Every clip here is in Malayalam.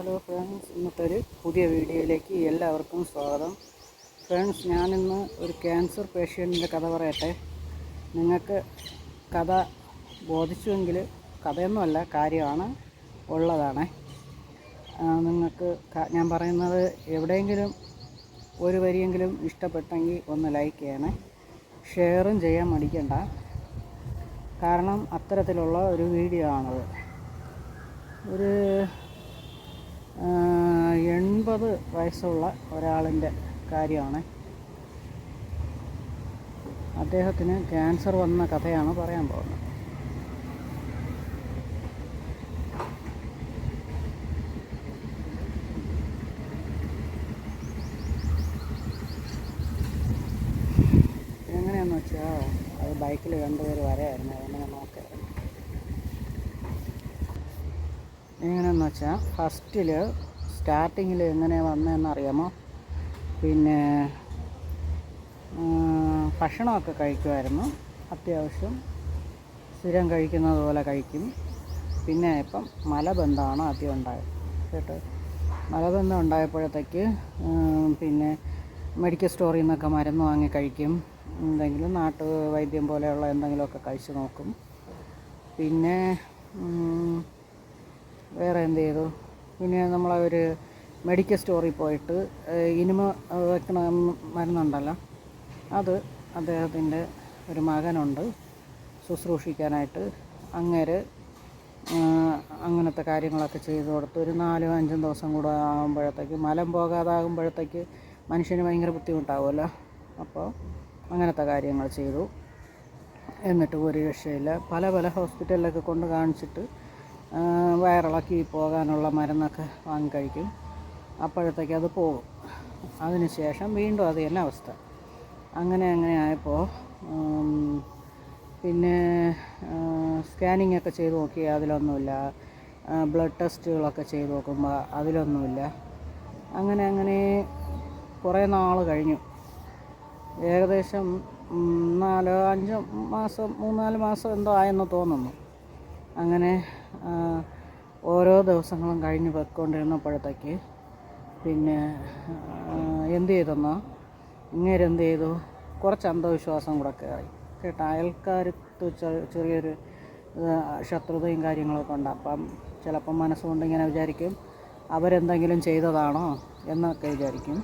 ഹലോ ഫ്രണ്ട്സ് ഇന്നത്തെ ഒരു പുതിയ വീഡിയോയിലേക്ക് എല്ലാവർക്കും സ്വാഗതം. ഫ്രണ്ട്സ് ഞാനിന്ന് ഒരു ക്യാൻസർ പേഷ്യന്റിന്റെ കഥ പറയട്ടെ. നിങ്ങൾക്ക് കഥ ബോധിച്ചുവെങ്കിൽ കഥയൊന്നുമല്ല കാര്യമാണ് ഉള്ളതാണ്. നിങ്ങൾക്ക് ഞാൻ പറയുന്നത് എവിടെയെങ്കിലും ഒരു വരിയെങ്കിലും ഇഷ്ടപ്പെട്ടെങ്കിൽ ഒന്ന് ലൈക്ക് ചെയ്യണേ. ഷെയറും ചെയ്യാൻ മടിക്കണ്ട. കാരണം അത്തരത്തിലുള്ള ഒരു വീഡിയോ ആണത്. ഒരു എൺപത് വയസ്സുള്ള ഒരാളിന്റെ കാര്യമാണ്. അദ്ദേഹത്തിന് ക്യാൻസർ വന്ന കഥയാണ് പറയാൻ പോകുന്നത്. എങ്ങനെയാണെന്ന് വെച്ചാൽ അത് ബൈക്കിൽ രണ്ടുപേർ വരായിരുന്നു ഞാൻ നോക്കാം എങ്ങനെയാണെന്ന് വെച്ചാൽ ഫസ്റ്റിൽ സ്റ്റാർട്ടിങ്ങിൽ എങ്ങനെ വന്നതെന്ന് അറിയാമോ പിന്നെ ഭക്ഷണമൊക്കെ കഴിക്കുമായിരുന്നു അത്യാവശ്യം സ്ഥിരം കഴിക്കുന്നത് പോലെ കഴിക്കും. പിന്നെ ഇപ്പം മലബന്ധമാണ് ആദ്യം ഉണ്ടായത്. കേട്ടോ? മലബന്ധം ഉണ്ടായപ്പോഴത്തേക്ക് പിന്നെ മെഡിക്കൽ സ്റ്റോറിൽ നിന്നൊക്കെ മരുന്ന് വാങ്ങി കഴിക്കും. എന്തെങ്കിലും നാട്ടു വൈദ്യം പോലെയുള്ള എന്തെങ്കിലുമൊക്കെ കഴിച്ച് നോക്കും. പിന്നെ വേറെ എന്ത് ചെയ്തു? പിന്നെ നമ്മൾ ഒരു മെഡിക്കൽ സ്റ്റോറിൽ പോയിട്ട് ഇനിമ വെക്കണ മരുന്നുണ്ടല്ലോ. അത് അദ്ദേഹത്തിന്റെ ഒരു മകനുണ്ട്. ശുശ്രൂഷിക്കാനായിട്ട് അങ്ങേര് അങ്ങനത്തെ കാര്യങ്ങളൊക്കെ ചെയ്തു കൊടുത്ത് ഒരു നാലും അഞ്ചും ദിവസം കൂടെ ആകുമ്പോഴത്തേക്ക് മലം പോകാതാകുമ്പോഴത്തേക്ക് മനുഷ്യന് ഭയങ്കര ബുദ്ധിമുട്ടാവുമല്ലോ. അപ്പോൾ അങ്ങനത്തെ കാര്യങ്ങൾ ചെയ്തു. എന്നിട്ട് ഒരു രക്ഷയില്ല. പല പല ഹോസ്പിറ്റലിലൊക്കെ കൊണ്ട് കാണിച്ചിട്ട് വയറിളക്കി പോകാനുള്ള മരുന്നൊക്കെ വാങ്ങി കഴിക്കും. അപ്പോഴത്തേക്ക് അത് പോകും. അതിനുശേഷം വീണ്ടും അത് തന്നെ അവസ്ഥ. അങ്ങനെ അങ്ങനെ ആയപ്പോൾ പിന്നെ സ്കാനിങ് ഒക്കെ ചെയ്ത് നോക്കി. അതിലൊന്നുമില്ല. ബ്ലഡ് ടെസ്റ്റുകളൊക്കെ ചെയ്ത് നോക്കുമ്പോൾ അതിലൊന്നുമില്ല. അങ്ങനെ അങ്ങനെ കുറേ നാൾ കഴിഞ്ഞു. ഏകദേശം നാലോ അഞ്ചോ മാസം മൂന്നാൽ മാസം എന്തോ ആയെന്ന് തോന്നുന്നു. അങ്ങനെ ഓരോ ദിവസങ്ങളും കഴിഞ്ഞ് പോയിക്കൊണ്ടിരുന്നപ്പോഴത്തേക്ക് പിന്നെ എന്ത് ചെയ്തെന്നോ? ഇങ്ങനെ എന്ത് ചെയ്തു? കുറച്ച് അന്ധവിശ്വാസം കൂടെ കയറി. കേട്ടോ അയൽക്കാരത്ത് ചെറിയൊരു ശത്രുതയും കാര്യങ്ങളൊക്കെ ഉണ്ട്. അപ്പം ചിലപ്പം മനസ്സുകൊണ്ട് ഇങ്ങനെ വിചാരിക്കും അവരെന്തെങ്കിലും ചെയ്തതാണോ എന്നൊക്കെ വിചാരിക്കും.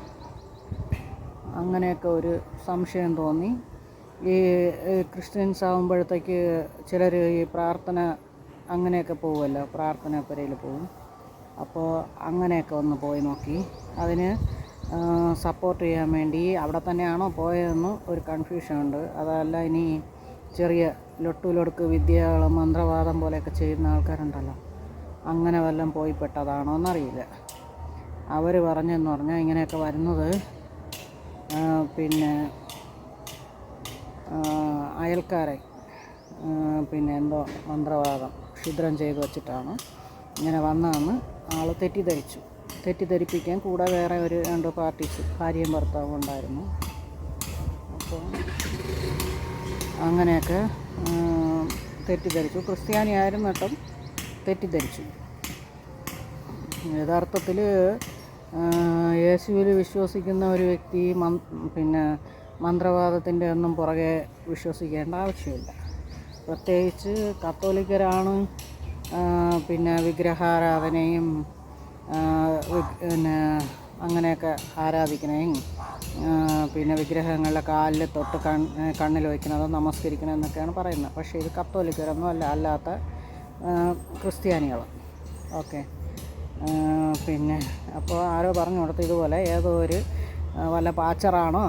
അങ്ങനെയൊക്കെ ഒരു സംശയം തോന്നി. ഈ ക്രിസ്ത്യൻസ് ആകുമ്പോഴത്തേക്ക് ചിലർ ഈ പ്രാർത്ഥന അങ്ങനെയൊക്കെ പോകുമല്ലോ പ്രാർത്ഥന പുരയിൽ പോകും അപ്പോൾ അങ്ങനെയൊക്കെ ഒന്ന് പോയി നോക്കി. അതിന് സപ്പോർട്ട് ചെയ്യാൻ വേണ്ടി അവിടെ തന്നെയാണോ പോയതെന്ന് ഒരു കൺഫ്യൂഷൻ ഉണ്ട്. അതല്ല ഇനി ചെറിയ ലൊട്ടുലൊടുക്ക് വിദ്യകൾ മന്ത്രവാദം പോലെയൊക്കെ ചെയ്യുന്ന ആൾക്കാരുണ്ടല്ലോ. അങ്ങനെ വല്ലതും പോയി പെട്ടതാണോ എന്നറിയില്ല. അവർ പറഞ്ഞെന്ന് പറഞ്ഞാൽ ഇങ്ങനെയൊക്കെ വരുന്നത്. പിന്നെ അയൽക്കാരെ പിന്നെ എന്തോ മന്ത്രവാദം. ക്ഷുദ്രം ചെയ്ത് വച്ചിട്ടാണ് ഇങ്ങനെ വന്നതെന്ന് ആൾ തെറ്റിദ്ധരിച്ചു. തെറ്റിദ്ധരിപ്പിക്കാൻ കൂടെ വേറെ ഒരു രണ്ട് പാർട്ടീസ് ഭാര്യയും ഭർത്താവും ഉണ്ടായിരുന്നു. അപ്പോൾ അങ്ങനെയൊക്കെ തെറ്റിദ്ധരിച്ചു. ക്രിസ്ത്യാനി ആയിരുന്നിട്ടും തെറ്റിദ്ധരിച്ചു. യഥാർത്ഥത്തിൽ യേശുവിൽ വിശ്വസിക്കുന്ന ഒരു വ്യക്തി മന് പിന്നെ മന്ത്രവാദത്തിന്റെ ഒന്നും പുറകെ വിശ്വസിക്കേണ്ട ആവശ്യമില്ല. പ്രത്യേകിച്ച് കത്തോലിക്കരാണ് പിന്നെ വിഗ്രഹാരാധനയും പിന്നെ അങ്ങനെയൊക്കെ ആരാധിക്കണേയും പിന്നെ വിഗ്രഹങ്ങളുടെ കാലിൽ തൊട്ട് കൺ കണ്ണിൽ വയ്ക്കുന്നതോ നമസ്കരിക്കണം എന്നൊക്കെയാണ് പറയുന്നത്. പക്ഷേ ഇത് കത്തോലിക്കരൊന്നും അല്ല അല്ലാത്ത ക്രിസ്ത്യാനികൾ ഓക്കെ. പിന്നെ അപ്പോൾ ആരോ പറഞ്ഞു കൊടുത്തു ഇതുപോലെ ഏതോ ഒരു വല്ല പാച്ചറാണോ?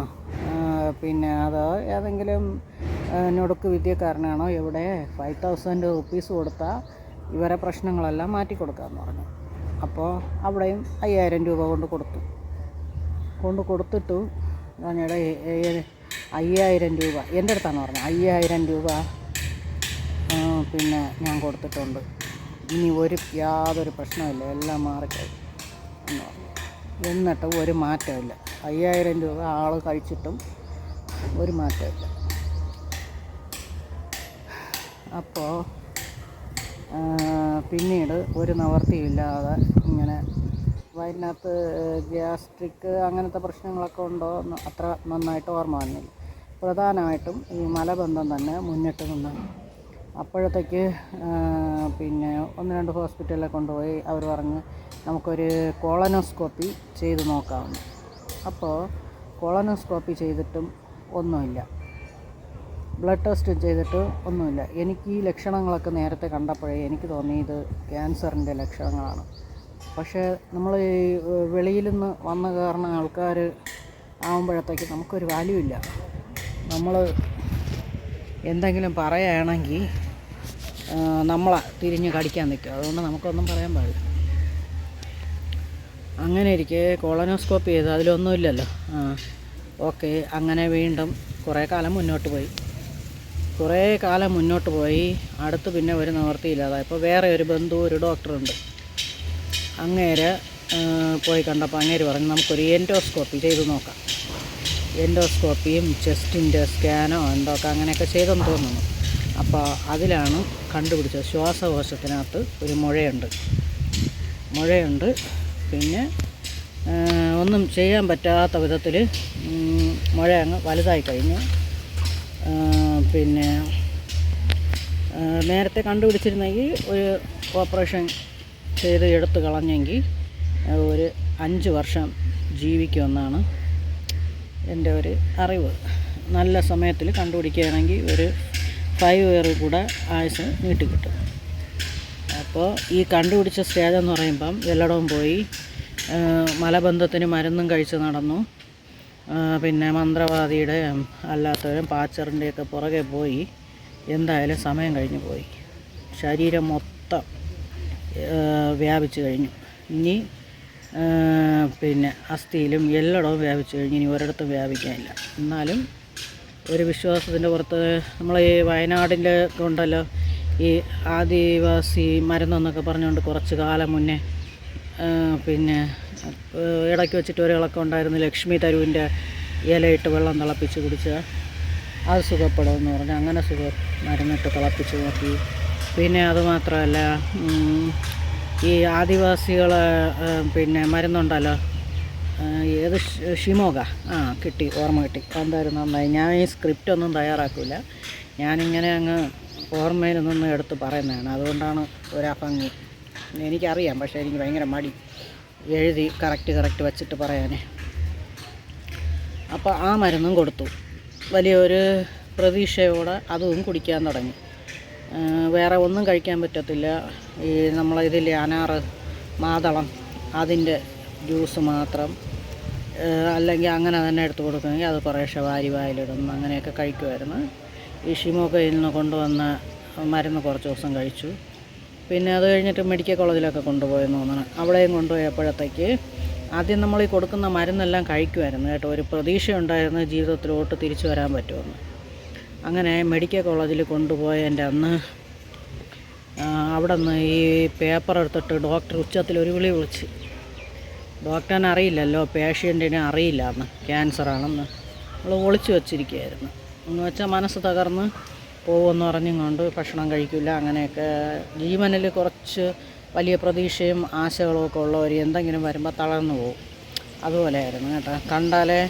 പിന്നെ അത് ഏതെങ്കിലും ആ, ഞൊടുക്ക് വിദ്യക്കാരനാണോ ഇവിടെ ഫൈവ് തൗസൻഡ് റുപ്പീസ് കൊടുത്താൽ ഇവരെ പ്രശ്നങ്ങളെല്ലാം മാറ്റി കൊടുക്കാമെന്ന് പറഞ്ഞു. അപ്പോൾ അവിടെയും അയ്യായിരം രൂപ കൊണ്ട് കൊടുത്തു. കൊണ്ട് കൊടുത്തിട്ടു ഞാനിടെ അയ്യായിരം രൂപ. എന്റെ അടുത്താണ് പറഞ്ഞത് അയ്യായിരം രൂപ പിന്നെ ഞാൻ കൊടുത്തിട്ടുണ്ട്. ഇനി ഒരു യാതൊരു പ്രശ്നമില്ല എല്ലാം മാറിക്കഴിഞ്ഞു എന്ന് പറഞ്ഞു. എന്നിട്ടും ഒരു മാറ്റമില്ല അയ്യായിരം രൂപ ആൾ കഴിച്ചിട്ടും ഒരു മാറ്റമില്ല അപ്പോൾ പിന്നീട് ഒരു നിവർത്തിയില്ലാതെ ഇങ്ങനെ വയറ്റിനകത്ത് ഗ്യാസ്ട്രിക് അങ്ങനത്തെ പ്രശ്നങ്ങളൊക്കെ ഉണ്ടോ എന്ന് അത്ര നന്നായിട്ട് ഓർമ്മ വന്നില്ല. പ്രധാനമായിട്ടും ഈ മലബന്ധം തന്നെ മുന്നിട്ട് നിന്ന്. അപ്പോഴത്തേക്ക് പിന്നെ ഒന്ന് രണ്ട് ഹോസ്പിറ്റലിൽ കൊണ്ടുപോയി അവർ പറഞ്ഞ് നമുക്കൊരു കോളനോസ്കോപ്പി ചെയ്ത് നോക്കാമെന്ന് അപ്പോൾ കോളനോസ്കോപ്പി ചെയ്തിട്ടും ഒന്നുമില്ല. ബ്ലഡ് ടെസ്റ്റ് ചെയ്തിട്ട് ഒന്നുമില്ല. എനിക്ക് ഈ ലക്ഷണങ്ങളൊക്കെ നേരത്തെ കണ്ടപ്പോഴേ എനിക്ക് തോന്നി ഇത് ക്യാൻസറിന്റെ ലക്ഷണങ്ങളാണ്. പക്ഷേ നമ്മൾ ഈ വെളിയിൽ നിന്ന് വന്ന കാരണം ആൾക്കാർ ആകുമ്പോഴത്തേക്ക് നമുക്കൊരു വാല്യൂ ഇല്ല. നമ്മൾ എന്തെങ്കിലും പറയുകയാണെങ്കിൽ നമ്മളെ തിരിഞ്ഞ് കടിക്കാൻ നിൽക്കും അതുകൊണ്ട് നമുക്കൊന്നും പറയാൻ പാടില്ല. അങ്ങനെ ഇരിക്കെ കോളനോസ്കോപ്പ് ചെയ്ത് അതിലൊന്നുമില്ലല്ലോ. ആ ഓക്കെ. അങ്ങനെ വീണ്ടും കുറേ കാലം മുന്നോട്ട് പോയി. കുറേ കാലം മുന്നോട്ട് പോയി. അടുത്ത് പിന്നെ ഒരു നിവർത്തിയില്ലാതായി ഇപ്പോൾ വേറെ ഒരു ബന്ധു ഒരു ഡോക്ടറുണ്ട്. അങ്ങേര് പോയി കണ്ടപ്പോൾ അങ്ങേര് പറഞ്ഞു നമുക്കൊരു എൻഡോസ്കോപ്പി ചെയ്ത് നോക്കാം. എൻഡോസ്കോപ്പിയും ചെസ്റ്റിന്റെ സ്കാനോ എന്തൊക്കെ അങ്ങനെയൊക്കെ ചെയ്തെന്ന് തോന്നുന്നു. അപ്പോൾ അതിലാണ് കണ്ടുപിടിച്ചത് ശ്വാസകോശത്തിനകത്ത് ഒരു മുഴയുണ്ട്. മുഴയുണ്ട്. പിന്നെ ഒന്നും ചെയ്യാൻ പറ്റാത്ത വിധത്തിൽ മുഴ അങ്ങ് വലുതായി കഴിഞ്ഞു. പിന്നെ നേരത്തെ കണ്ടുപിടിച്ചിരുന്നെങ്കിൽ ഒരു ഓപ്പറേഷൻ ചെയ്ത് എടുത്ത് കളഞ്ഞെങ്കിൽ ഒരു അഞ്ച് വർഷം ജീവിക്കുമെന്നാണ് എന്റെ ഒരു അറിവ്. നല്ല സമയത്തിൽ കണ്ടുപിടിക്കുകയാണെങ്കിൽ ഒരു ഫൈവ് ഇയർ കൂടെ ആയുസ് നീട്ടിക്കിട്ടും. അപ്പോൾ ഈ കണ്ടുപിടിച്ച സ്റ്റേജ് എന്ന് പറയുമ്പം എല്ലായിടവും പോയി മലബന്ധത്തിന് മരുന്നും കഴിച്ച് നടന്നു. പിന്നെ മന്ത്രവാദിയുടെ അല്ലാത്തവരും പാച്ചറിന്റെയൊക്കെ പുറകെ പോയി. എന്തായാലും സമയം കഴിഞ്ഞു പോയി. ശരീരം മൊത്തം വ്യാപിച്ചു കഴിഞ്ഞു. ഇനി പിന്നെ അസ്ഥിയിലും എല്ലായിടവും വ്യാപിച്ചു കഴിഞ്ഞു. ഇനി ഒരിടത്തും വ്യാപിക്കാനില്ല. എന്നാലും ഒരു വിശ്വാസത്തിന്റെ പുറത്ത് നമ്മൾ ഈ വയനാടിന്റെ ഉണ്ടല്ലോ ഈ ആദിവാസി മരുന്നെന്നൊക്കെ പറഞ്ഞുകൊണ്ട് കുറച്ച് കാലം മുന്നേ പിന്നെ ഇടയ്ക്ക് വെച്ചിട്ട് ഒരു ഇളക്കം ഉണ്ടായിരുന്നു. ലക്ഷ്മി തരുവിന്റെ ഇലയിട്ട് വെള്ളം തിളപ്പിച്ച് കുടിച്ചാൽ അത് സുഖപ്പെടുമെന്ന് പറഞ്ഞു. അങ്ങനെ സുഖ മരുന്നിട്ട് തിളപ്പിച്ച് നോക്കി. പിന്നെ അതുമാത്രമല്ല ഈ ആദിവാസികൾ പിന്നെ മരുന്നുണ്ടല്ലോ ഏത് ഷിമോക ആ കിട്ടി ഓർമ്മ കിട്ടി. എന്തായാലും നന്നായി. ഞാൻ ഈ സ്ക്രിപ്റ്റ് ഒന്നും തയ്യാറാക്കില്ല ഞാനിങ്ങനെ അങ്ങ് ഓർമ്മയിൽ നിന്ന് എടുത്ത് പറയുന്നതാണ്. അതുകൊണ്ടാണ് ഒരഭംഗി. എനിക്കറിയാം പക്ഷേ എനിക്ക് ഭയങ്കര മടി. എഴുതി കറക്റ്റ് കറക്റ്റ് വച്ചിട്ട് പറയാനേ. അപ്പോൾ ആ മരുന്നും കൊടുത്തു. വലിയൊരു പ്രതീക്ഷയോടെ അതും കുടിക്കാൻ തുടങ്ങി. വേറെ ഒന്നും കഴിക്കാൻ പറ്റത്തില്ല. ഈ നമ്മളിതിൽ അനാറ് മാതളം അതിന്റെ ജ്യൂസ് മാത്രം. അല്ലെങ്കിൽ അങ്ങനെ തന്നെ എടുത്തു കൊടുക്കുമെങ്കിൽ അത് കുറേശ്ശെ വാരി വായിലിടുന്നു അങ്ങനെയൊക്കെ കഴിക്കുമായിരുന്നു. ഈ ഷിമോക്കയിൽ നിന്ന് കൊണ്ടുവന്ന മരുന്ന് കുറച്ച് ദിവസം കഴിച്ചു. പിന്നെ അത് കഴിഞ്ഞിട്ട് മെഡിക്കൽ കോളേജിലൊക്കെ കൊണ്ടുപോയെന്ന് തോന്നണം അവിടെയും കൊണ്ടുപോയപ്പോഴത്തേക്ക് ആദ്യം നമ്മൾ ഈ കൊടുക്കുന്ന മരുന്നെല്ലാം കഴിക്കുമായിരുന്നു കേട്ടോ. ഒരു പ്രതീക്ഷ ഉണ്ടായിരുന്നു ജീവിതത്തിലോട്ട് തിരിച്ചു വരാൻ പറ്റുമെന്ന്. അങ്ങനെ മെഡിക്കൽ കോളേജിൽ കൊണ്ടുപോയ എന്റെ അന്ന് അവിടെ നിന്ന് ഈ പേപ്പർ എടുത്തിട്ട് ഡോക്ടർ ഉച്ചത്തിൽ ഒരു വിളി വിളിച്ച് ഡോക്ടറിനെ അറിയില്ലല്ലോ പേഷ്യന്റിനെ അറിയില്ല അന്ന് ക്യാൻസറാണെന്ന് നമ്മൾ ഒളിച്ചു വച്ചിരിക്കുകയായിരുന്നു. എന്ന് വെച്ചാൽ മനസ്സ് തകർന്ന് പോകുമെന്ന് പറഞ്ഞുകൊണ്ട് ഭക്ഷണം കഴിക്കില്ല. അങ്ങനെയൊക്കെ ജീവനിൽ കുറച്ച് വലിയ പ്രതീക്ഷയും ആശകളും ഒക്കെ ഉള്ളവർ എന്തെങ്കിലും വരുമ്പോൾ തളർന്നു പോകും അതുപോലെയായിരുന്നു കേട്ടോ. കണ്ടാലേ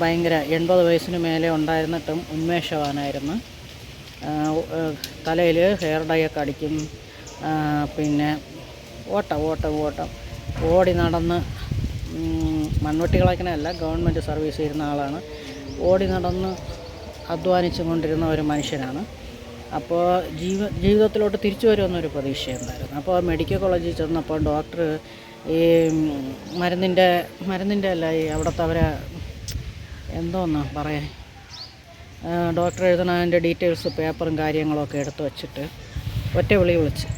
ഭയങ്കര എൺപത് വയസ്സിന് മേലെ ഉണ്ടായിരുന്നിട്ടും ഉന്മേഷവാനായിരുന്നു. തലയിൽ ഹെയർ ഡൈ ഒക്കെ അടിക്കും. പിന്നെ ഓട്ടം ഓട്ടം ഓട്ടം. ഓടി നടന്ന് മൺവെട്ടികളൊക്കെ മൺവെട്ടി കളയ്ക്കണമല്ല ഗവൺമെന്റ് സർവീസ് ചെയ്യുന്ന ആളാണ്. ഓടി നടന്ന് അധ്വാനിച്ചു കൊണ്ടിരുന്ന ഒരു മനുഷ്യനാണ്. അപ്പോൾ ജീവ ജീവിതത്തിലോട്ട് തിരിച്ചു വരുമെന്നൊരു പ്രതീക്ഷയുണ്ടായിരുന്നു. അപ്പോൾ മെഡിക്കൽ കോളേജിൽ ചെന്നപ്പോൾ ഡോക്ടർ ഈ മരുന്നിന്റെ മരുന്നിന്റെ അല്ല ഈ അവിടുത്തെ അവരെ എന്തോന്നാ പറയാൻ ഡോക്ടർ എഴുതണ അതിന്റെ ഡീറ്റെയിൽസ് പേപ്പറും കാര്യങ്ങളൊക്കെ എടുത്തു വച്ചിട്ട് ഒറ്റ വിളി വിളിച്ച്.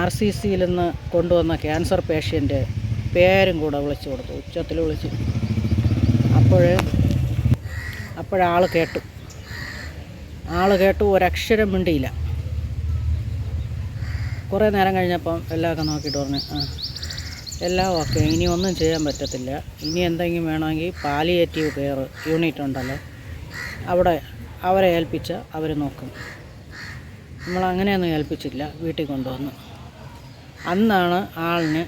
ആർ സി സിയിൽ നിന്ന് കൊണ്ടുവന്ന ക്യാൻസർ പേഷ്യന്റ് പേരും കൂടെ വിളിച്ചു കൊടുത്തു. ഉച്ചത്തിൽ വിളിച്ചു. അപ്പോൾ അപ്പോഴാൾ കേട്ടു. ആൾ കേട്ടു ഒരക്ഷരം മിണ്ടിയില്ല. കുറേ നേരം കഴിഞ്ഞപ്പം എല്ലാമൊക്കെ നോക്കിയിട്ട് പറഞ്ഞു ആ എല്ലാം ഓക്കെ ഇനി ഒന്നും ചെയ്യാൻ പറ്റത്തില്ല. ഇനി എന്തെങ്കിലും വേണമെങ്കിൽ പാലിയേറ്റീവ് കെയർ യൂണിറ്റ് ഉണ്ടല്ലോ അവിടെ അവരെ ഏൽപ്പിച്ച അവർ നോക്കും. നമ്മൾ അങ്ങനെയൊന്നും ഏൽപ്പിച്ചില്ല വീട്ടിൽ കൊണ്ടുവന്നു. അന്നാണ് ആളിന്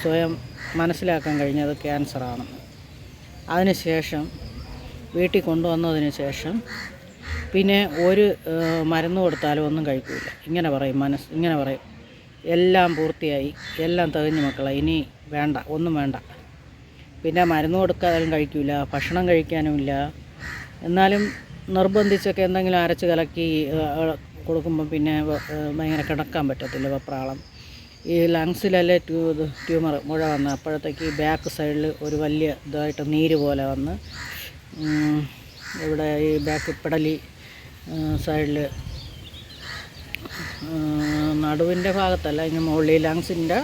സ്വയം മനസ്സിലാക്കാൻ കഴിഞ്ഞത് ക്യാൻസറാണെന്ന്. അതിനുശേഷം വീട്ടിൽ കൊണ്ടുവന്നതിന് ശേഷം പിന്നെ ഒരു മരുന്ന് കൊടുത്താലും ഒന്നും കഴിക്കില്ല ഇങ്ങനെ പറയും മനസ്സ് ഇങ്ങനെ പറയും. എല്ലാം പൂർത്തിയായി എല്ലാം തികഞ്ഞു മക്കളെ ഇനി വേണ്ട ഒന്നും വേണ്ട. പിന്നെ മരുന്ന് കൊടുക്കാനും കഴിക്കില്ല ഭക്ഷണം കഴിക്കാനുമില്ല എന്നാലും നിർബന്ധിച്ചൊക്കെ എന്തെങ്കിലും അരച്ച് കലക്കി കൊടുക്കുമ്പം പിന്നെ ഭയങ്കര കിടക്കാൻ പറ്റത്തില്ല വെപ്രാളം. ഈ ലങ്സിലല്ലേ ട്യൂ ട്യൂമർ മുഴ വന്ന് അപ്പോഴത്തേക്ക് ബാക്ക് സൈഡിൽ ഒരു വലിയ ഇതായിട്ട് നീര് പോലെ വന്ന് ഇവിടെ ഈ ബാക്ക് പടലി സൈഡിൽ നടുവിന്റെ ഭാഗത്തല്ല ഇനി മുകളിൽ ലങ്സിന്റെ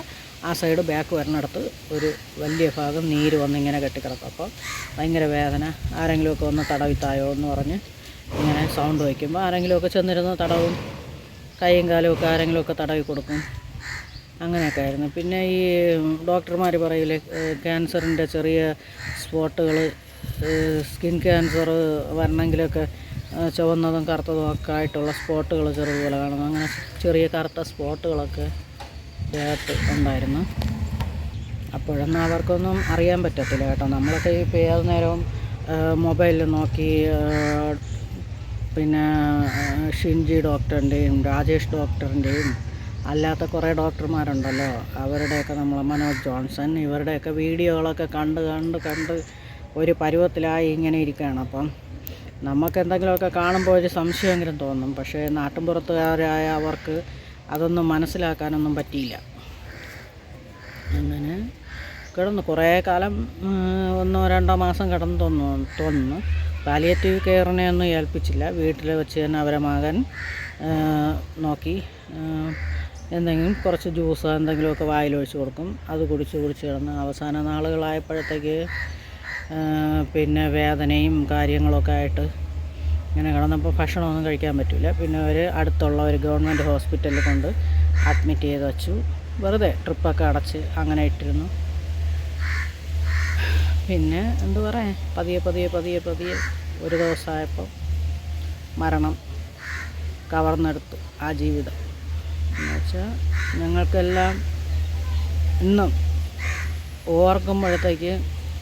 ആ സൈഡ് ബാക്ക് വരുന്നിടത്ത് ഒരു വലിയ ഭാഗം നീര് വന്ന് ഇങ്ങനെ കെട്ടിക്കിടക്കും. അപ്പോൾ ഭയങ്കര വേദന. ആരെങ്കിലുമൊക്കെ ഒന്ന് തടവിത്തായോ എന്ന് പറഞ്ഞ് ഇങ്ങനെ സൗണ്ട് വയ്ക്കുമ്പോൾ ആരെങ്കിലുമൊക്കെ ചെന്നിരുന്ന് തടവും കൈയും കാലുമൊക്കെ ആരെങ്കിലുമൊക്കെ തടവി കൊടുക്കും. അങ്ങനെയൊക്കെ ആയിരുന്നു പിന്നെ ഈ ഡോക്ടർമാർ പറയില്ലേ ക്യാൻസറിന്റെ ചെറിയ സ്പോട്ടുകൾ സ്കിൻ ക്യാൻസർ വരണമെങ്കിലൊക്കെ ചുവന്നതും കറുത്തതും ഒക്കെ ആയിട്ടുള്ള സ്പോട്ടുകൾ ചെറുതുപോലെ കാണുന്നു. അങ്ങനെ ചെറിയ കറുത്ത സ്പോട്ടുകളൊക്കെ ദേഹത്ത് ഉണ്ടായിരുന്നു. അപ്പോഴൊന്നും അവർക്കൊന്നും അറിയാൻ പറ്റത്തില്ല കേട്ടോ. നമ്മളൊക്കെ ഈ ഏത് നേരവും മൊബൈലിൽ നോക്കി പിന്നെ ഷിൻജി ഡോക്ടറിന്റെയും രാജേഷ് ഡോക്ടറിന്റെയും അല്ലാത്ത കുറേ ഡോക്ടർമാരുണ്ടല്ലോ. അവരുടെയൊക്കെ നമ്മൾ മനോജ് ജോൺസൺ ഇവരുടെയൊക്കെ വീഡിയോകളൊക്കെ കണ്ട് കണ്ട് കണ്ട് ഒരു പരുവത്തിലായി ഇങ്ങനെ ഇരിക്കുകയാണ്. അപ്പം നമുക്ക് എന്തെങ്കിലുമൊക്കെ കാണുമ്പോൾ ഒരു സംശയമെങ്കിലും തോന്നും. പക്ഷേ നാട്ടിൻപുറത്തുകാരായ അവർക്ക് അതൊന്നും മനസ്സിലാക്കാനൊന്നും പറ്റിയില്ല. അങ്ങനെ കിടന്നു. കുറേ കാലം ഒന്നോ രണ്ടോ മാസം കിടന്നു തോന്നു തോന്നുന്നു. പാലിയേറ്റീവ് കെയറിനെ ഒന്നും ഏൽപ്പിച്ചില്ല. വീട്ടിൽ വെച്ച് തന്നെ അവരെ മകൻ നോക്കി എന്തെങ്കിലും കുറച്ച് ജ്യൂസ് എന്തെങ്കിലുമൊക്കെ വായിലൊഴിച്ച് കൊടുക്കും. അത് കുടിച്ച് കുടിച്ച് കിടന്ന് അവസാന നാളുകളായപ്പോഴത്തേക്ക് പിന്നെ വേദനയും കാര്യങ്ങളൊക്കെ ആയിട്ട് ഇങ്ങനെ കിടന്നപ്പോൾ ഭക്ഷണമൊന്നും കഴിക്കാൻ പറ്റില്ല. പിന്നെ അവർ അടുത്തുള്ള ഒരു ഗവൺമെന്റ് ഹോസ്പിറ്റലിൽ കൊണ്ട് അഡ്മിറ്റ് ചെയ്ത് വച്ചു. വെറുതെ ട്രിപ്പൊക്കെ അടച്ച് അങ്ങനെ ഇട്ടിരുന്നു. പിന്നെ എന്ത് പറയാൻ പതിയെ പതിയെ പതിയെ പതിയെ ഒരു ദിവസമായപ്പോൾ മരണം കവർന്നെടുത്തു ആ ജീവിതം. എന്നുവെച്ചാൽ ഞങ്ങൾക്കെല്ലാം ഇന്നും ഓർക്കുമ്പോഴത്തേക്ക്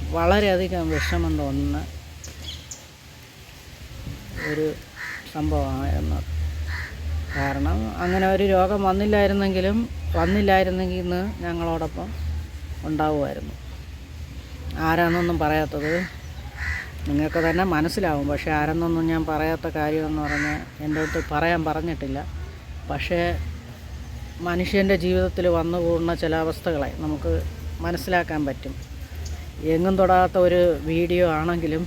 വളരെയധികം വിഷമം തോന്നുന്ന ഒരു സംഭവമായിരുന്നു കാരണം അങ്ങനെ ഒരു രോഗം വന്നില്ലായിരുന്നെങ്കിലും വന്നില്ലായിരുന്നെങ്കിൽ ഇന്ന് ഞങ്ങളോടൊപ്പം ഉണ്ടാവുമായിരുന്നു. ആരാന്നൊന്നും പറയാത്തത് നിങ്ങൾക്ക് തന്നെ മനസ്സിലാവും. പക്ഷേ ആരെന്നൊന്നും ഞാൻ പറയാത്ത കാര്യമെന്ന് പറഞ്ഞാൽ എന്റെ അടുത്ത് പറയാൻ പറഞ്ഞിട്ടില്ല. പക്ഷേ മനുഷ്യന്റെ ജീവിതത്തിൽ വന്നു കൂടുന്ന ചില അവസ്ഥകളെ നമുക്ക് മനസ്സിലാക്കാൻ പറ്റും. എങ്ങും തൊടാത്ത ഒരു വീഡിയോ ആണെങ്കിലും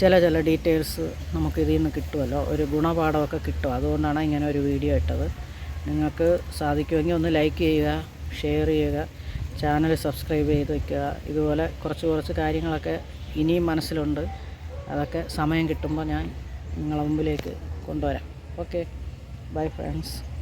ചില ചില ഡീറ്റെയിൽസ് നമുക്ക് ഇതിൽ നിന്ന് കിട്ടുമല്ലോ. ഒരു ഗുണപാഠമൊക്കെ കിട്ടും. അതുകൊണ്ടാണ് ഇങ്ങനെ ഒരു വീഡിയോ ഇട്ടത്. നിങ്ങൾക്ക് സാധിക്കുമെങ്കിൽ ഒന്ന് ലൈക്ക് ചെയ്യുക ഷെയർ ചെയ്യുക ചാനൽ സബ്സ്ക്രൈബ് ചെയ്ത് വയ്ക്കുക ഇതുപോലെ കുറച്ച് കുറച്ച് കാര്യങ്ങളൊക്കെ ഇനിയും മനസ്സിലുണ്ട്. അതൊക്കെ സമയം കിട്ടുമ്പോൾ ഞാൻ നിങ്ങളെ മുമ്പിലേക്ക് കൊണ്ടുവരാം. ഓക്കെ. Bye friends.